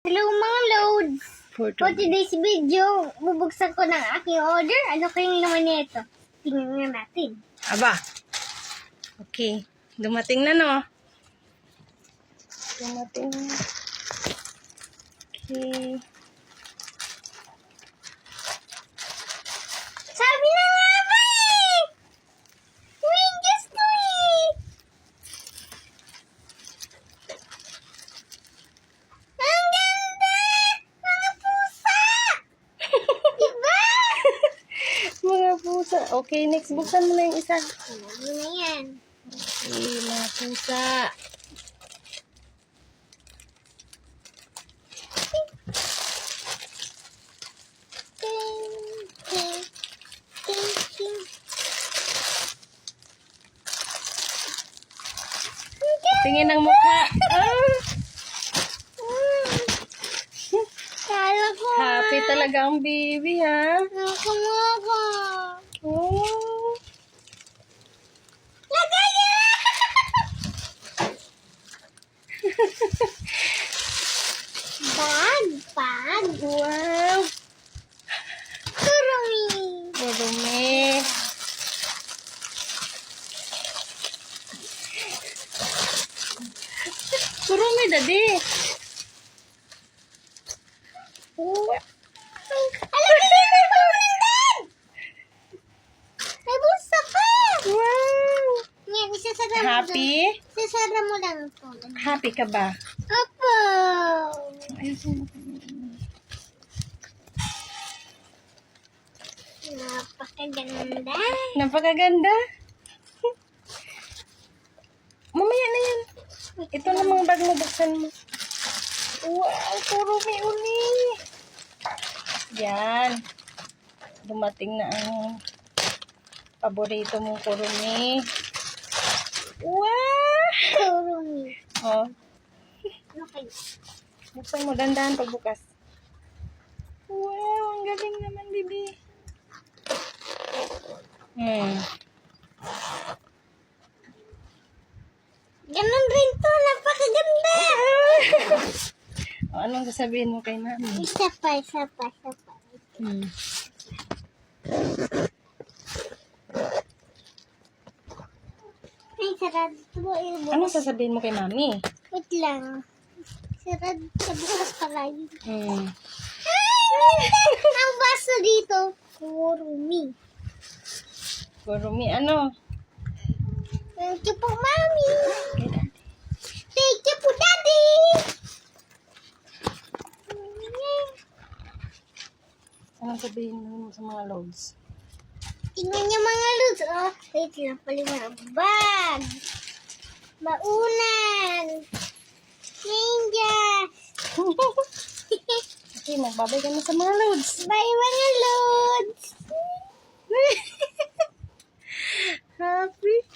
Hello mga loads! For For today's video, bubuksan ko ng aking order. Ano kayong naman nito? Tingnan nga natin. Aba. Okay. Dumating na, no? Dumating na. Okay. Sabi na nga ba eh! Wingus ko eh! Ang ganda! Mga pusa! diba? Pusa. Okay, next. Buksan mo na yung isa. Ano na yan? Okay, mga pusa. Tingin ng mukha. Ah, Kala ko. happy talaga ang baby, ha? Nakamaka. Oh. Lagay niya! bag, bag. Wow. Kurumi. Marumi. Kurumi, daddy. Oh. Alam mo yun! May pa! Wow. Yan, isasara mo Happy? dun. Isasara mo lang ito. Happy ka ba? Opo! Ayusin Napakaganda. Napakaganda. Mamaya na yan. Ito na mga bag mo, buksan mo. Wow, kurumi uli. Yan. Dumating na ang paborito mong kurumi. Wow! Kurumi. Oh, Okay. buksan mo, dandahan pagbukas. Wow, ang galing naman, bibi. Hmm. Ganun rin to. Napakaganda. O, anong sasabihin mo kay mami? Isa pa, isa pa, isa pa. Hmm. Ay, sarado po. Eh, Anong sasabihin mo kay mami? Wait lang. Sarado sa bukas pala yun. Hmm. Ang baso dito. Kurumi. Kurumi, ano? Thank you po, Mami. Thank you po, Daddy. Anong sabihin mo sa mga loads? Tingnan niyo mga lods. Oh, wait lang yung mga bag. Baunan. Ninja. Okay, magbabay ka na sa mga loads. Bye mga lods. Happy.